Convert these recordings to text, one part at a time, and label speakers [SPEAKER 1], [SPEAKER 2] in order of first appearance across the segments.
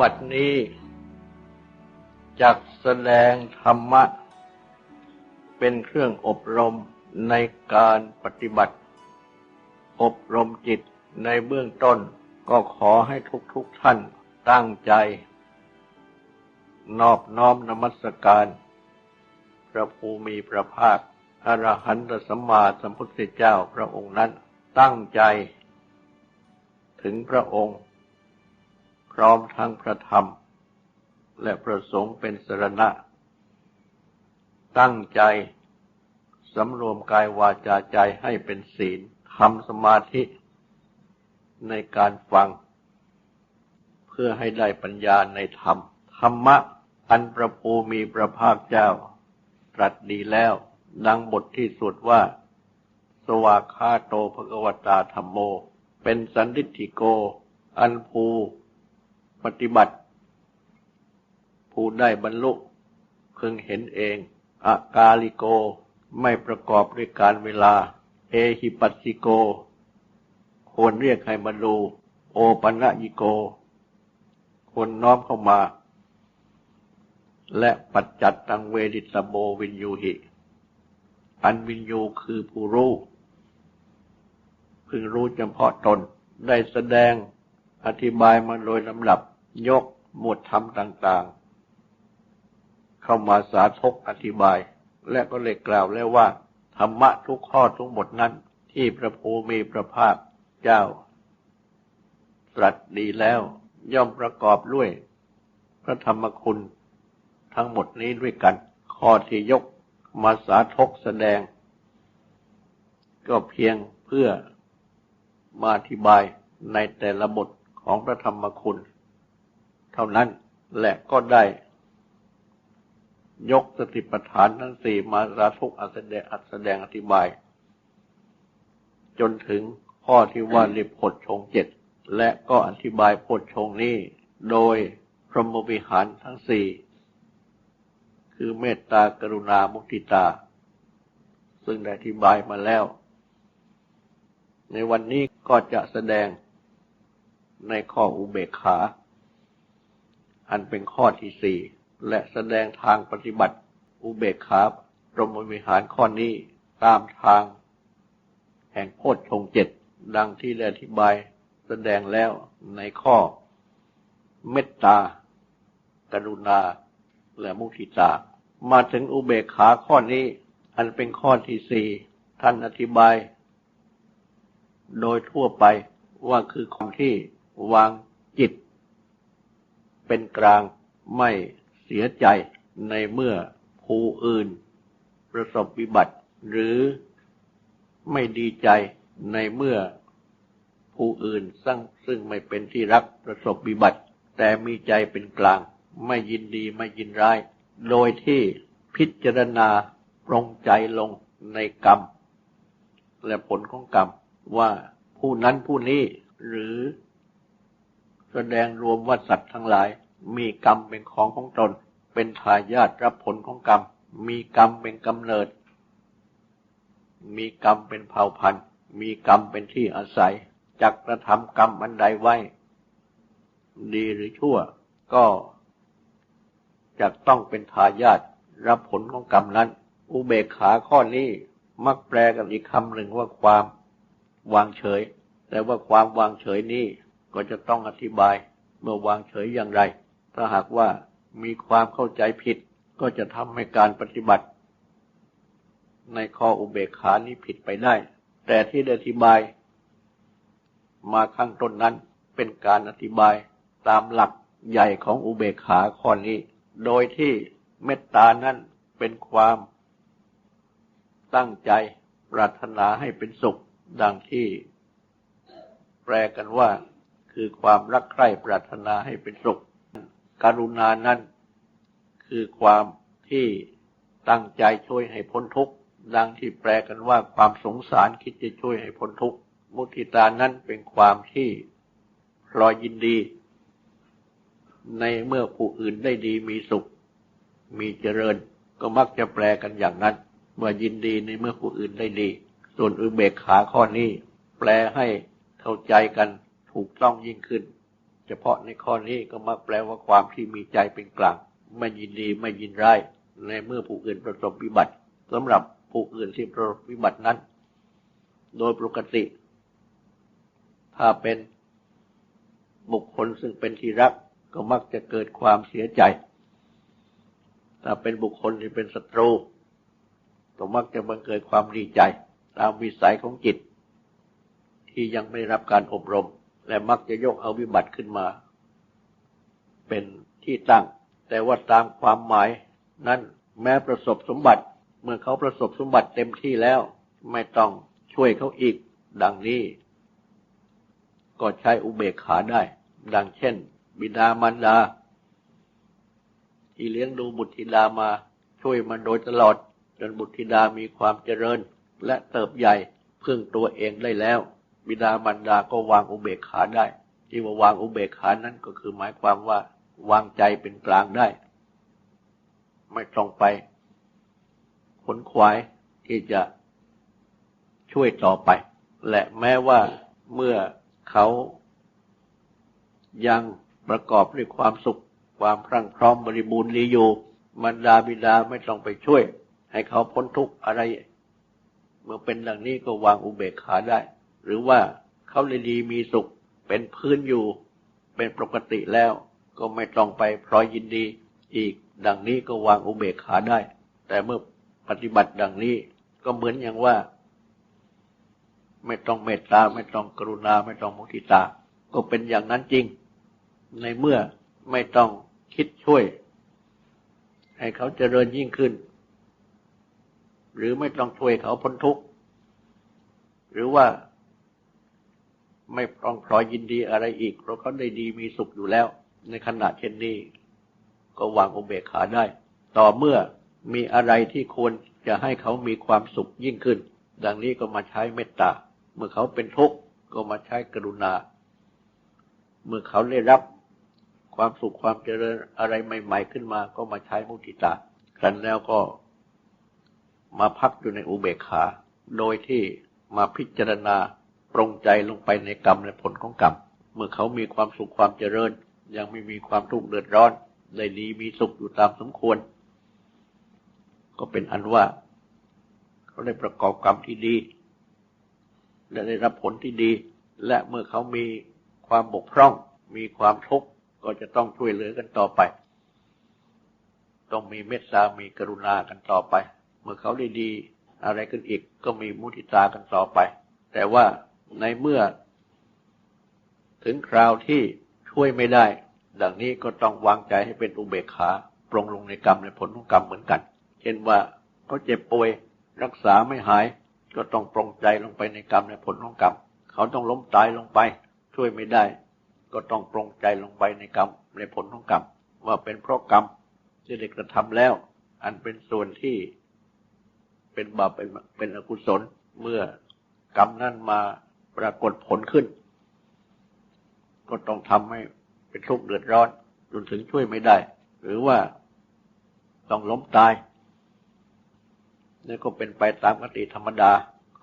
[SPEAKER 1] บัดนี้จักแสดงธรรมะ เป็นเครื่องอบรมในการปฏิบัติ อบรมจิตในเบื้องต้นก็ขอให้ทุกๆทท่าน ตั้งใจ นอบน้อมนมัสการ พระภูมิพระภาคอรหันตสัมมาสัมพุทธเจ้าพระองค์นั้นตั้งใจ ถึงพระองค์ พร้อมทั้งพระธรรม และประสงค์เป็นสรณะ ตั้งใจสำรวมกายวาจาใจให้เป็นศีลทำสมาธิในการฟัง เพื่อให้ได้ปัญญาในธรรม ธรรมะอันประภูมีประภาคเจ้า ตรัสดีแล้ว ดังบทที่สุดว่า สวากขาโตภกวตาธรรมโม เป็นสันติิโก อันภูปฏิบัติ ผู้ได้บรรลุพึงเห็นเองอากาลิโกไม่ประกอบด้วยการเวลา เอหิปัสสิโก ควรเรียกให้มาดู โอปัญญิโก ควรน้อมเข้ามา และปัจจัดตังเวดิตโบวินยูหิ อันวินยูคือผู้รู้พึงรู้เฉพาะตนได้แสดงอธิบายมาโดยลำดับยกหมวดธรรมต่าง ๆ เข้ามาสาธกอธิบาย และก็เลยกล่าวแล้วว่า ธรรมะทุกข้อทุกบทนั้น ที่พระภูมิพระภาคเจ้าตรัสดีแล้ว ย่อมประกอบด้วย พระธรรมคุณทั้งหมดนี้ด้วยกัน ข้อที่ยกมาสาธกแสดง ก็เพียงเพื่อมาอธิบายในแต่ละบทของพระธรรมคุณ เท่านั้นและก็ได้ ยกสติปัฏฐานทั้งสี่มาสาธุอัสดงอัสดงอธิบาย จนถึงข้อที่ว่าลิพดชงเจ็ด และก็อธิบายพดชงนี้ โดยพรหมวิหารทั้งสี่คือเมตตากรุณามุทิตา ซึ่งได้อธิบายมาแล้ว ในวันนี้ก็จะแสดงในข้ออุเบกขา อันเป็นข้อที่สี่และแสดงทางปฏิบัติอุเบกขาปรมวิหารข้อนี้ตามทางแห่งโพชฌงเจ็ดดังที่ได้อธิบาย สดงแล้วในข้อเมตตา กรุณา และมุทิตา มาถึงอุเบกขาข้อนี้ อันเป็นข้อที่สี่ท่านอธิบาย โดยทั่วไปว่าคือความที่วางจิต เป็นกลางไม่เสียใจในเมื่อผู้อื่น ประสบวิบัติ หรือไม่ดีใจในเมื่อ ผู้อื่นซึ่งซึ่งไม่เป็นที่รักประสบวิบัติ แต่มีใจเป็นกลาง ไม่ยินดีไม่ยินร้าย โดยที่พิจารณาปรงใจลงในกรรม และผลของกรรมว่าผู้นั้นผู้นี้หรือแสดงรวมว่าสัตว์ทั้งหลาย มีกรรมเป็นของของตน เป็นทายาทรับผลของกรรม มีกรรมเป็นกำเนิด มีกรรมเป็นเผ่าพันธุ์ มีกรรมเป็นที่อาศัย จักกระทำกรรมอันใดไว้ ดีหรือชั่ว ก็จะต้องเป็นทายาทรับผลของกรรมนั้น อุเบกขาข้อนี้มักแปลกันอีกคำหนึ่งว่าความวางเฉย แต่ว่าความวางเฉยนี้ก็จะต้องอธิบายเมื่อวางเฉยอย่างไร ถ้าหากว่ามีความเข้าใจผิด ก็จะทำให้การปฏิบัติ ในข้ออุเบกขานี้ผิดไปได้ แต่ที่ได้อธิบาย มาข้างต้นนั้นเป็นการอธิบายตามหลักใหญ่ของอุเบกขาข้อนี้ โดยที่เมตตานั้นเป็นความตั้งใจปรารถนาให้เป็นสุข ดังที่แปลกันว่าคือความรักใคร่ปรารถนาให้เป็นสุขการุณานั้นคือความที่ตั้งใจช่วยให้พ้นทุกข์ ดังที่แปลกันว่าความสงสารคิดจะช่วยให้พ้นทุกข์ มุทิตานั้นเป็นความที่พอยยินดี ในเมื่อผู้อื่นได้ดีมีสุข มีเจริญ ก็มักจะแปลกันอย่างนั้นเมื่อยินดีในเมื่อผู้อื่นได้ดี ส่วนอุเบกขาข้อนี้ แปลให้เข้าใจกันถูกต้องยิ่งขึ้น เฉพาะในข้อนี้ก็มักแปลว่าความที่มีใจเป็นกลาง ไม่ยินดีไม่ยินร้ายในเมื่อผู้อื่นประสบวิบัติสำหรับผู้อื่นที่ประสบวิบัตินั้น โดยปกติ ถ้าเป็นบุคคลซึ่งเป็นที่รักก็มักจะเกิดความเสียใจ ถ้าเป็นบุคคลที่เป็นศัตรูก็มักจะบังเกิดความดีใจ ตามวิสัยของจิต ที่ยังไม่รับการอบรม และมักจะยกเอาวิบัติขึ้นมา เป็นที่ตั้ง แต่ว่าตามความหมายนั้นแม้ประสบสมบัติ เมื่อเขาประสบสมบัติเต็มที่แล้ว ไม่ต้องช่วยเขาอีก ดังนี้ ก็ใช้อุเบกขาได้ ดังเช่น บิดามารดา ที่เลี้ยงดูบุตรธิดามาช่วยมาโดยตลอด จนบุตรธิดามีความเจริญ และเติบใหญ่พึ่งตัวเองได้แล้ว บิดามารดาก็วางอุเบกขาได้ ที่ว่าวางอุเบกขานั้นก็คือหมายความว่า วางใจเป็นกลางได้ ไม่ต้องไปขนขวายที่จะช่วยต่อไป และแม้ว่าเมื่อ เขายังประกอบด้วยความสุขความพรั่งพร้อมบริบูรณ์ดีอยู่มารดาบิดาไม่ต้องไปช่วย ให้เขาพ้นทุกข์อะไร เมื่อเป็นดังนี้ก็วางอุเบกขาได้ หรือว่าเขาเลยดีมีสุขเป็นพื้นอยู่เป็นปกติแล้ว ก็ไม่ต้องไปพลอยยินดีอีกดังนี้ก็วางอุเบกขาได้ แต่เมื่อปฏิบัติดังนี้ก็เหมือนอย่างว่า ไม่ต้องเมตตา ไม่ต้องกรุณา ไม่ต้องมุทิตา ก็เป็นอย่างนั้นจริง ในเมื่อไม่ต้องคิดช่วย ให้เขาเจริญยิ่งขึ้น หรือไม่ต้องช่วยเขาพ้นทุกข์ หรือว่าไม่ปรองพลอยยินดีอะไรอีก เพราะเขาได้ดีมีสุขอยู่แล้ว ในขณะเช่นนี้ ก็วางอุเบกขาได้ ต่อเมื่อมีอะไรที่ควรจะให้เขามีความสุขยิ่งขึ้น ดังนี้ก็มาใช้เมตตา เมื่อเขาเป็นทุกข์ก็มาใช้กรุณา เมื่อเขาได้รับความสุขความเจริญอะไรใหม่ ๆ ขึ้นมา ก็มาใช้มุติตาครั้นแล้วก็มาพักอยู่ในอุเบกขา โดยที่มาพิจารณาปรงใจลงไปในกรรมและผลของกรรม เมื่อเขามีความสุขความเจริญ ยังไม่มีความทุกข์เดือดร้อน ได้ดีมีสุขอยู่ตามสมควร ก็เป็นอันว่า เขาได้ประกอบกรรมที่ดี และได้รับผลที่ดี และเมื่อเขามีความบกพร่อง มีความทุกข์ก็จะต้องช่วยเหลือกันต่อไป ต้องมีเมตตามีกรุณากันต่อไป เมื่อเขาได้ดี อะไรกันอีกก็มีมุทิตากันต่อไป แต่ว่าในเมื่อ ถึงคราวที่ช่วยไม่ได้ ดังนี้ก็ต้องวางใจให้เป็นอุเบกขาปรงลงในกรรมในผลของกรรมเหมือนกัน เช่นว่าเขาเจ็บป่วยรักษาไม่หาย ก็ต้องปรงใจลงไปในกรรมในผลของกรรม เขาต้องล้มตายลงไป ช่วยไม่ได้ ก็ต้องปรงใจลงไปในกรรมในผลของกรรม ว่าเป็นเพราะกรรมที่เด็กกระทำแล้ว อันเป็นส่วนที่เป็นบาปเป็นเป็นอกุศลเมื่อกรรมนั้นมาปรากฏผลขึ้น ก็ต้องทำให้เป็นทุกข์เดือดร้อนจนถึงช่วยไม่ได้ หรือว่าต้องล้มตาย นี่ก็เป็นไปตามกติธรรมดา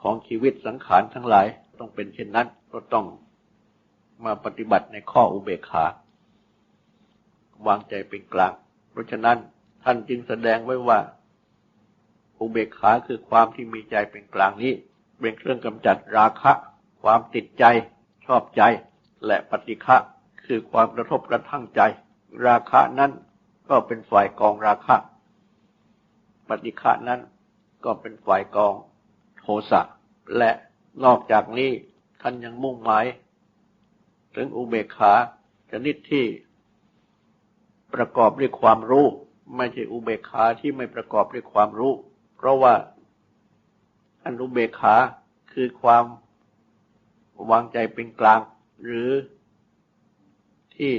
[SPEAKER 1] ของชีวิตสังขารทั้งหลายต้องเป็นเช่นนั้นก็ต้องมาปฏิบัติในข้ออุเบกขาวางใจเป็นกลาง เพราะฉะนั้นท่านจึงแสดงไว้ว่า อุเบกขาคือความที่มีใจเป็นกลางนี้ เป็นเครื่องกำจัดราคะ ความติดใจ ชอบใจ และปฏิฆะคือความกระทบกระทั่งใจ ราคะนั้นก็เป็นฝ่ายกองราคะ ปฏิฆะนั้น ก็เป็นฝ่ายกองโทสะและนอกจากนี้ท่านยังมุ่งหมาย ถึงอุเบกขาชนิดที่ประกอบด้วยความรู้ ไม่ใช่อุเบกขาที่ไม่ประกอบด้วยความรู้ เพราะว่าอันอุเบกขาคือความวางใจเป็นกลาง หรือที่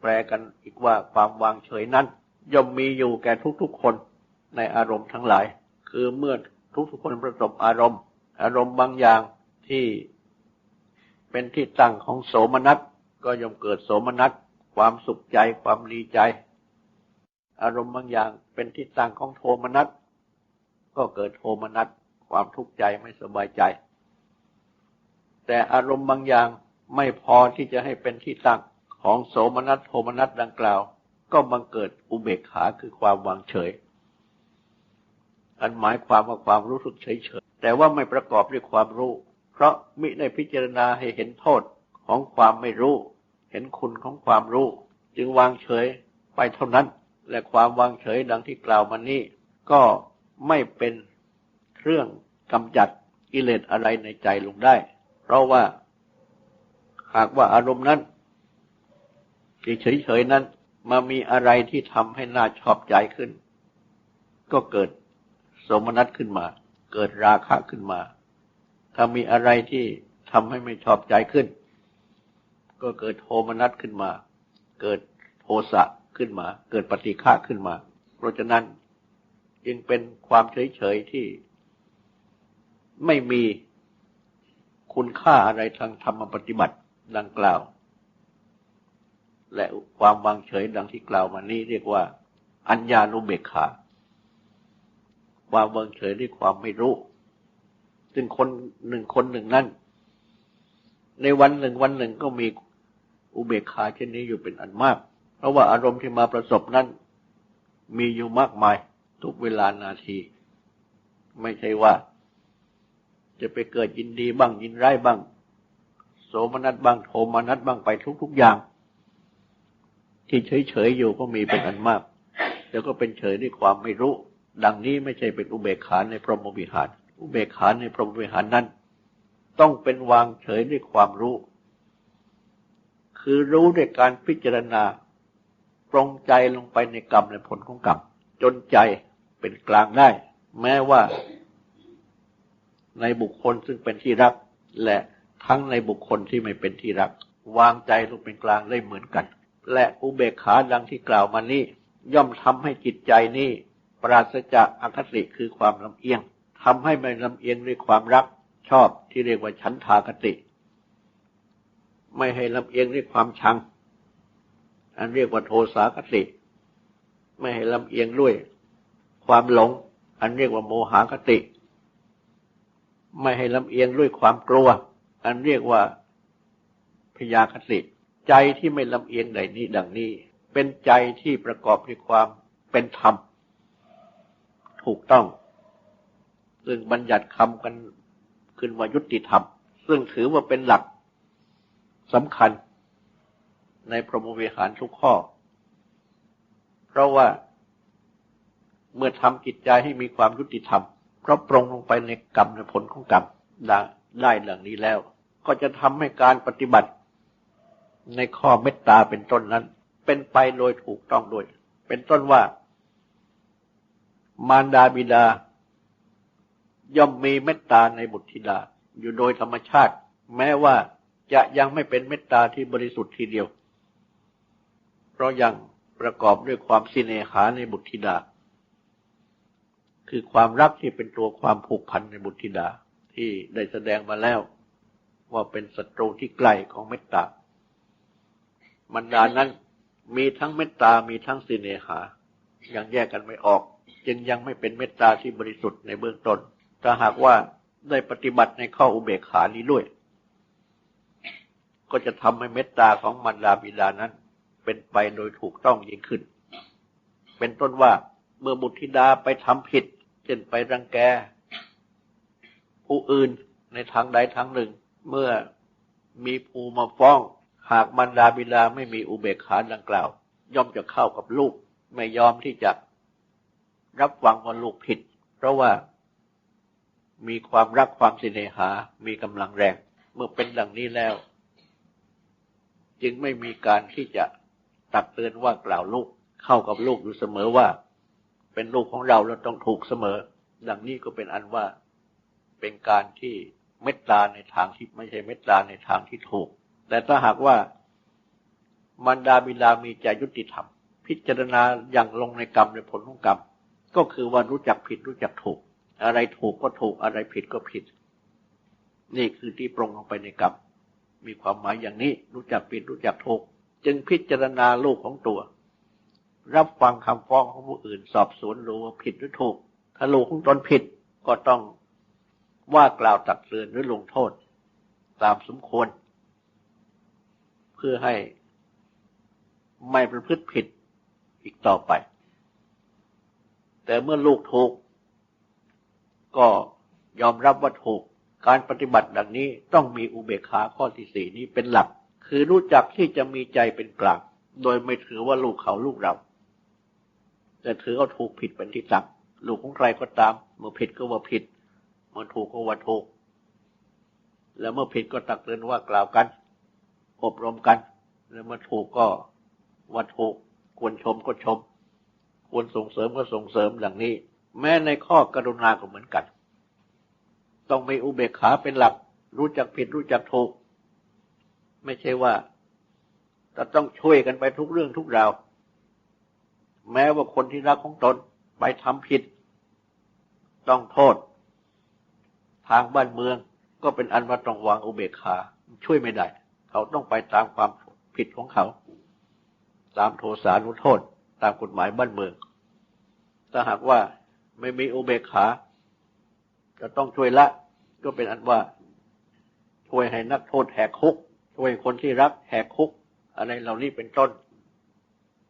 [SPEAKER 1] แปลกันอีกว่าความวางเฉยนั้น ย่อมมีอยู่แก่ทุกๆคนในอารมณ์ทั้งหลาย คือเมื่อทุกทุกคนประสบอารมณ์ อารมณ์บางอย่างที่เป็นที่ตั้งของโสมนัสก็ย่อมเกิดโสมนัสคความสุขใจความดีใจ อารมณ์บางอย่างเป็นที่ตั้งของโทมนัสก็เกิดโทมนัสความทุกข์ใจไม่สบายใจ แต่อารมณ์บางอย่างไม่พอที่จะให้เป็นที่ตั้งของโสมนัสโทมนัสดังกล่าว ก็บังเกิดอุเบกขาคือความวางเฉย อันหมายความว่าความรู้สึกเฉยเฉยแต่ว่าไม่ประกอบด้วยความรู้ เพราะมิได้พิจารณาให้เห็นโทษของความไม่รู้ เห็นคุณของความรู้ จึงวางเฉยไปเท่านั้น และความวางเฉยดังที่กล่าวมานี้ ก็ไม่เป็นเครื่องกำจัดกิเลสอะไรในใจลงได้ เพราะว่า หากว่าอารมณ์นั้นที่เฉยๆนั้นมามีอะไรที่ทำให้น่าชอบใจขึ้น ก็เกิด สมนัตขึ้นมา เกิดราคะขึ้นมา ถ้ามีอะไรที่ทำให้ไม่ชอบใจขึ้น ก็เกิดโทมนัสขึ้นมา เกิดโทสะขึ้นมา เกิดปฏิฆะขึ้นมา เพราะฉะนั้นจึงเป็นความเฉยๆที่ไม่มีคุณค่าอะไรทางธรรมปฏิบัติดังกล่าว และความวางเฉยดังที่กล่าวมานี้เรียกว่า อัญญานุเบกขา ความวางเฉยด้วยความไม่รู้ ซึ่งคนหนึ่งคนหนึ่งนั้นในวันหนึ่งวันหนึ่งก็มีอุเบกขาเช่นนี้อยู่เป็นอันมาก เพราะว่าอารมณ์ที่มาประสบนั้น มีอยู่มากมาย ทุกเวลานาที ไม่ใช่ว่า จะไปเกิดยินดีบ้างยินร้ายบ้าง โสมนัสบ้างโทมนัสบ้างไปทุก ๆอย่าง ที่เฉยๆอยู่ก็มีเป็นอันมาก แล้วก็เป็นเฉยด้วยความไม่รู้ ดังนี้ไม่ใช่เป็นอุเบกขาในพรหมวิหาร อุเบกขาในพรหมวิหารนั้น ต้องเป็นวางเฉยด้วยความรู้ คือรู้ด้วยการพิจารณาปรงใจลงไปในกรรมและผลของกรรมจนใจเป็นกลางได้ แม้ว่าในบุคคลซึ่งเป็นที่รัก และทั้งในบุคคลที่ไม่เป็นที่รัก วางใจลงเป็นกลางได้เหมือนกัน และอุเบกขาดังที่กล่าวมานี้ ย่อมทำให้จิตใจนี้ ราศจากอคติคือความลำเอียงทำให้ไม่ลำเอียงด้วยความรักชอบที่เรียกว่าฉันทากติ ไม่ให้ลำเอียงด้วยความชัง อันเรียกว่าโทสากติ ไม่ให้ลำเอียงด้วย ความหลง อันเรียกว่าโมหากติ ไม่ให้ลำเอียงด้วยความกลัว อันเรียกว่าพยาคติ ใจที่ไม่ลำเอียงใดนี้ดังนี้ เป็นใจที่ประกอบด้วยความเป็นธรรม ถูกต้อง ซึ่งบัญญัติคำกันขึ้นว่ายุติธรรม ซึ่งถือว่าเป็นหลักสำคัญในพรหมวิหารทุกข้อ เพราะว่าเมื่อทำจิตใจให้มีความยุติธรรม เพราะปรงลงไปในกรรมในผลของกรรมได้ดังนี้แล้ว ก็จะทำให้การปฏิบัติในข้อเมตตาเป็นต้นนั้น เป็นไปโดยถูกต้องโดยเป็นต้นว่า มารดาบิดา ย่อมมีเมตตาในบุตรธิดา อยู่โดยธรรมชาติ แม้ว่าจะยังไม่เป็นเมตตาที่บริสุทธิ์ทีเดียว เพราะยังประกอบด้วยความสิเนหาในบุตรธิดา คือความรักที่เป็นตัวความผูกพันในบุตรธิดาที่ได้แสดงมาแล้ว ว่าเป็นศัตรูที่ใกล้ของเมตตาบรรดานั้นมีทั้งเมตตา มีทั้งสิเนหา ยังแยกกันไม่ออก จึงยังไม่เป็นเมตตาที่บริสุทธิ์ในเบื้องต้นถ้าหากว่าได้ปฏิบัติในข้ออุเบกขานี้ด้วย ก็จะทำให้เมตตาของมารดาบิดานั้น เป็นไปโดยถูกต้องยิ่งขึ้น เป็นต้นว่าเมื่อบุตรธิดาไปทำผิดเช่นไปรังแก ผู้อื่นในทางใดทางหนึ่ง เมื่อมีภูมาฟ้อง หากมารดาบิดาไม่มีอุเบกขาดังกล่าว ย่อมจะเข้ากับลูก ไม่ยอมที่จะ รับฟังว่าลูกผิด เพราะว่ามีความรักความสิเนหา มีกำลังแรง เมื่อเป็นดังนี้แล้ว จึงไม่มีการที่จะตักเตือนว่ากล่าวลูกเข้ากับลูกอยู่เสมอว่า เป็นลูกของเราเราต้องถูกเสมอ ดังนี้ก็เป็นอันว่าเป็นการที่เมตตาในทางที่ไม่ใช่เมตตาในทางที่ถูก แต่ถ้าหากว่ามารดาบิดามีใจยุติธรรม พิจารณาอย่างลงในกรรมในผลของกรรม ก็คือว่ารู้จักผิดรู้จักถูก อะไรถูกก็ถูกอะไรผิดก็ผิด นี่คือที่ปรงลงไปในกรรมมีความหมายอย่างนี้รู้จักผิดรู้จักถูกจจึงพิจารณาลูกของตัว รับฟังคำฟ้องของผู้อื่น สอบสวนรู้ว่าผิดหรือถูก ถ้าลูกของตนผิดก็ต้องว่ากล่าวตักเตือนหรือลงโทษ ตามสมควร เพื่อให้ไม่ประพฤติผิดอีกต่อไป แต่เมื่อลูกถูก ก็ยอมรับว่าถูก การปฏิบัติดังนี้ต้องมีอุเบกขาข้อที่สี่นี้เป็นหลัก คือรู้จักที่จะมีใจเป็นกลางโดยไม่ถือว่าลูกเขาลูกเรา แต่ถือเอาถูกผิดเป็นที่ตั้งลูกของใครก็ตาม เมื่อผิดก็ว่าผิด เมื่อถูกก็ว่าถูก แล้วเมื่อผิดก็ตักเตือนว่ากล่าวกัน อบรมกัน แล้วเมื่อถูกก็ว่าถูกควรชมก็ชม ควรส่งเสริมก็ส่งเสริมดังนี้ แม้ในข้อกรุณาก็เหมือนกัน ต้องมีอุเบกขาเป็นหลัก รู้จักผิดรู้จักถูก ไม่ใช่ว่าจะต้องช่วยกันไปทุกเรื่องทุกราว แม้ว่าคนที่รักของตนไปทำผิด ต้องโทษ ทางบ้านเมืองก็เป็นอันว่าต้องวางอุเบกขา ช่วยไม่ได้ เขาต้องไปตามความผิดของเขา ตามโทสานุโทษ ตามกฎหมายบ้านเมือง ถ้าหากว่าไม่มีอุเบกขา จะต้องช่วยละ ก็เป็นอันว่า ช่วยให้นักโทษแหกคุก ช่วยคนที่รักแหกคุก อะไรเหล่านี้เป็นต้น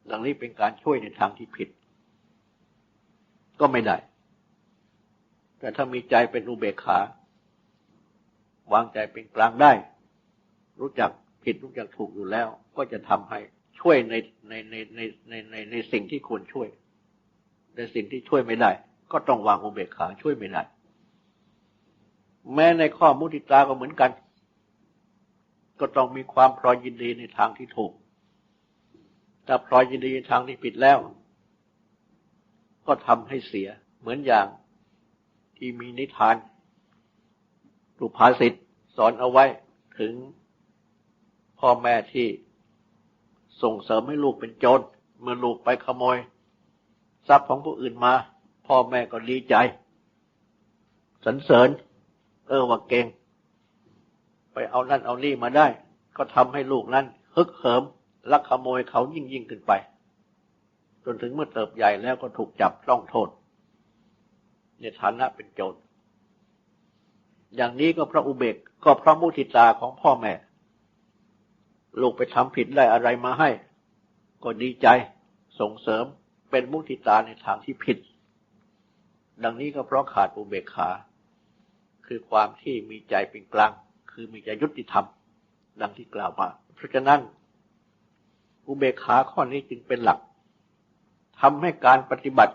[SPEAKER 1] หลังนี้เป็นการช่วยในทางที่ผิด ก็ไม่ได้ แต่ถ้ามีใจเป็นอุเบกขาวางใจเป็นกลางได้ รู้จักผิดรู้จักถูกอยู่แล้ว ก็จะทำให้ ช่วยในในในในในในในสิ่งที่ควรช่วย ในสิ่งที่ช่วยไม่ได้ ก็ต้องวางอุเบกขาช่วยไม่ได้ แม้ในข้อมุติตาก็เหมือนกัน ก็ต้องมีความพรอยยินดีในทางที่ถูกถ้าพรอยยินดีในทางที่ผิดแล้ว ก็ทำให้เสียเหมือนอย่างที่มีนิทานรูภาษิตสอนเอาไว้ถึงพ่อแม่ที่ ส่งเสริมให้ลูกเป็นโจรเมื่อลูกไปขโมย ทรัพย์ของผู้อื่นมา พ่อแม่ก็ดีใจสรรเสริญ เออว่าเก่ง ไปเอานั่นเอานี่มาได้ ก็ทำให้ลูกนั้นฮึกเหิมลักขโมยเขายิ่งยิ่งขึ้นไป จนถึงเมื่อเติบใหญ่แล้วก็ถูกจับต้องโทษ ในฐานะเป็นโจรอย่างนี้ก็พระอุเบกก็พระมุทิตาของพ่อแม่ ลูกไปทำผิดได้อะไรมาให้ ก็ดีใจส่งเสริมเป็นมุทิตาในทางที่ผิด ดังนี้ก็เพราะขาดอุเบกขา คือความที่มีใจเป็นกลาง คือมีใจยุติธรรม ดังที่กล่าวมา เพราะฉะนั้น อุเบกขาข้อนี้จึงเป็นหลักทำให้การปฏิบัติ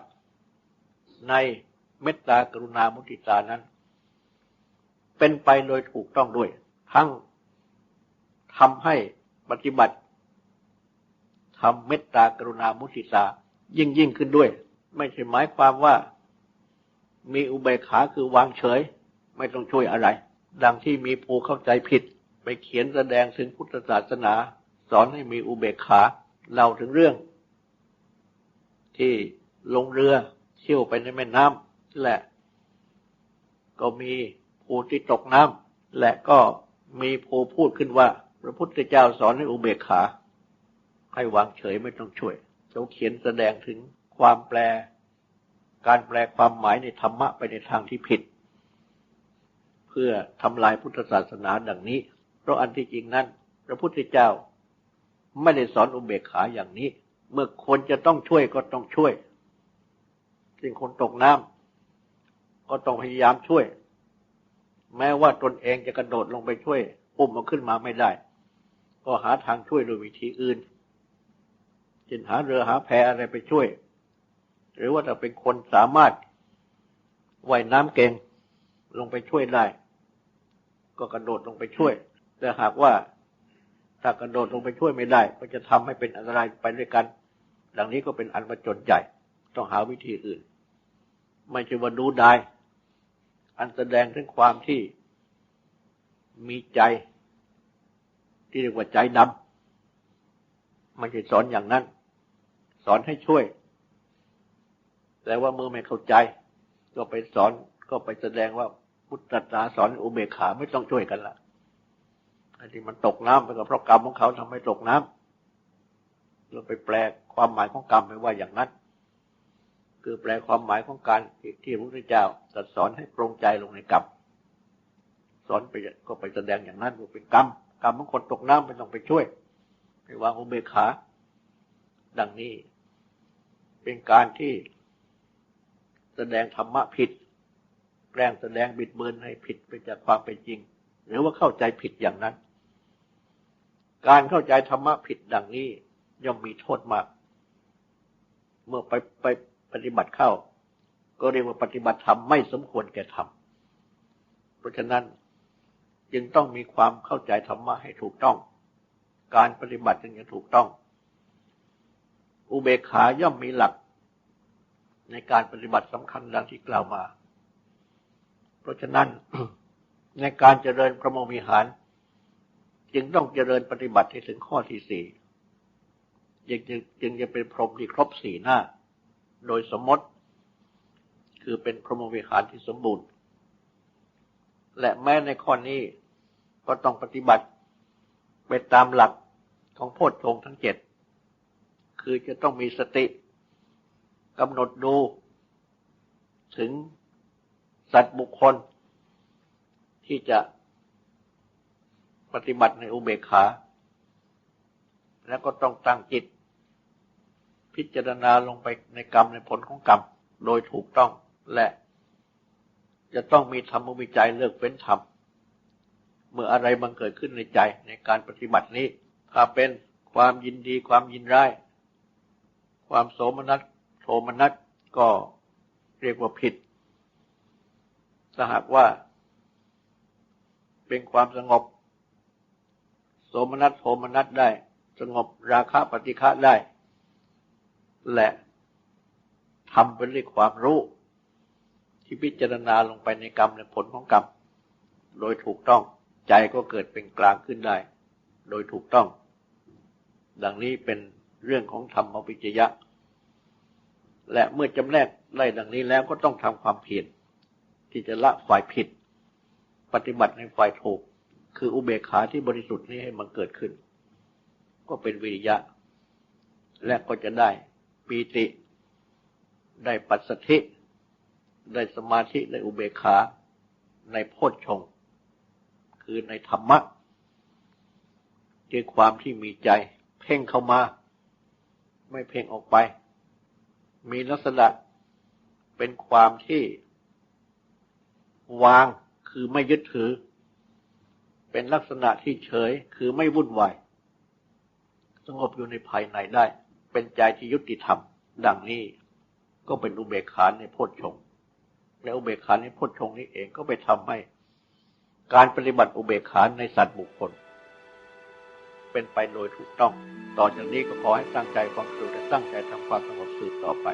[SPEAKER 1] ในเมตตากรุณามุทิตานั้น เป็นไปโดยถูกต้องด้วย ทั้งทำให้ ปฏิบัติทำเมตตากรุณามุทิตายิ่งยิ่งขึ้นด้วย ไม่ใช่หมายความว่ามีอุเบกขาคือวางเฉย ไม่ต้องช่วยอะไร ดังที่มีผู้เข้าใจผิด ไปเขียนแสดงถึงพุทธศาสนา สอนให้มีอุเบกขาเล่าถึงเรื่อง ที่ลงเรือเที่ยวไปในแม่น้ำและก็มีผู้ที่ตกน้ำและก็มีผู้พูดขึ้นว่า พระพุทธเจ้าสอนให้อุเบกขา ให้วางเฉยไม่ต้องช่วยเขาเขียนแสดงถึงความแปล การแปลความหมายในธรรมะไปในทางที่ผิด เพื่อทำลายพุทธศาสนาดังนี้ เพราะอันที่จริงนั้น พระพุทธเจ้าไม่ได้สอนอุเบกขาอย่างนี้ เมื่อคนจะต้องช่วยก็ต้องช่วยสิ่งคนตกน้ำก็ต้องพยายามช่วย แม้ว่าตนเองจะกระโดดลงไปช่วยอุ้มมันขึ้นมาไม่ได้ ก็หาทางช่วยโดยวิธีอื่นเช่นหาเรือหาแพอะไรไปช่วย หรือว่าถ้าเป็นคนสามารถว่ายน้ำเก่งลงไปช่วยได้ ก็กระโดดลงไปช่วย แต่หากว่าถ้ากระโดดลงไปช่วยไม่ได้ ก็จะทำให้เป็นอันตรายไปด้วยกัน ดังนี้ก็เป็นอันประจนใจต้องหาวิธีอื่น ไม่ใช่ว่าดูได้ อันแสดงถึงความที่มีใจ ที่เรียกว่าใจดำม่ใช่สอนอย่างนั้น สอนให้ช่วย แต่ว่าเมื่อไม่เข้าใจ ก็ไปสอนก็ไปแสดงว่าพุทธศาสอนอุเบกขาไม่ต้องช่วยกันละไอ้ที่มันตกน้ำไปกับเพราะกรรมของเขาทำให้ตกน้เราไปแปลความหมายของกรรมไปว่าอย่างนั้น คือแปลความหมายของการที่ที่พระพุทธเจ้าตรัสสอนให้ปรงใจลงในกรรมสอนไปก็ไปแสดงอย่างนั้นว่าเป็นกรรม กรรมของคนตกน้ำไม่ต้องไปช่วยไปวางอุเบกขา ดังนี้ เป็นการที่แสดงธรรมะผิดแกล้งแสดงบิดเบือนให้ผิดไปจากความเป็นจริง หรือว่าเข้าใจผิดอย่างนั้น การเข้าใจธรรมะผิดดังนี้ ย่อมมีโทษมาก เมื่อไปไปปฏิบัติเข้า ก็เรียกว่าปฏิบัติธรรมไม่สมควรแก่ธรรมเพราะฉะนั้น จึงต้องมีความเข้าใจธรรมะให้ถูกต้อง การปฏิบัติจึงจะถูกต้อง อุเบกขาย่อมมีหลัก ในการปฏิบัติสำคัญดังที่กล่าวมา เพราะฉะนั้นในการเจริญพระโมมิหาร จึงต้องเจริญปฏิบัติให้ถึงข้อที่สี่จึงจะเป็นพรหมที่ครบสี่หน้า โดยสมมติคือเป็นพรหมวิหารที่สมบูรณ์ และแม้ในข้อนี้ ก็ต้องปฏิบัติไปตามหลักของโพชฌงทั้งเจ็ด คือจะต้องมีสติกำหนดดู ถึงสัตว์บุคคล ที่จะปฏิบัติในอุเบกขา แล้วก็ต้องตั้งจิต พิจารณาลงไปในกรรมในผลของกรรม โดยถูกต้องและจะต้องมีธรรมวิจัยเลิกเว้นธรรม เมื่ออะไรบังเกิดขึ้นในใจในการปฏิบัตินี้ ถ้าเป็นความยินดีความยินร้าย ความโสมนัสโทมนัสก็เรียกว่าผิดถ้าหากว่า เป็นความสงบ โสมนัสโทมนัสได้ สงบราคะปฏิฆะได้ และทำเป็นเรื่องความรู้ ที่พิจารณาลงไปในกรรมในผลของกรรม โดยถูกต้อง ใจก็เกิดเป็นกลางขึ้นได้ โดยถูกต้อง ดังนี้เป็นเรื่องของธรรมวิจยะ และเมื่อจำแนกได้ดังนี้แล้วก็ต้องทำความเพียรที่จะละฝ่ายผิด ปฏิบัติในฝ่ายถูก คืออุเบกขาที่บริสุทธิ์นี้ให้มันเกิดขึ้น ก็เป็นวิริยะ และก็จะได้ปีติ ได้ปัสสธิ ได้สมาธิ ได้อุเบกขา ในโพชฌงค์ คือในธรรมะด้วยความที่มีใจ เพ่งเข้ามา ไม่เพ่งออกไป มีลักษณะเป็นความที่วางคือไม่ยึดถือ เป็นลักษณะที่เฉยคือไม่วุ่นวายสงบอยู่ในภายในได้ เป็นใจที่ยุติธรรม ดังนี้ก็เป็นอุเบกขาในโพชฌงและอุเบกขาในโพชฌงนี้เองก็ไปทำให้ การปฏิบัติอุเบกขาในสัตว์บุคคล เป็นไปโดยถูกต้อง ต่อจากนี้ก็ขอให้ตั้งใจฟังสืบและตั้งใจทำความสงบสืบต่อไป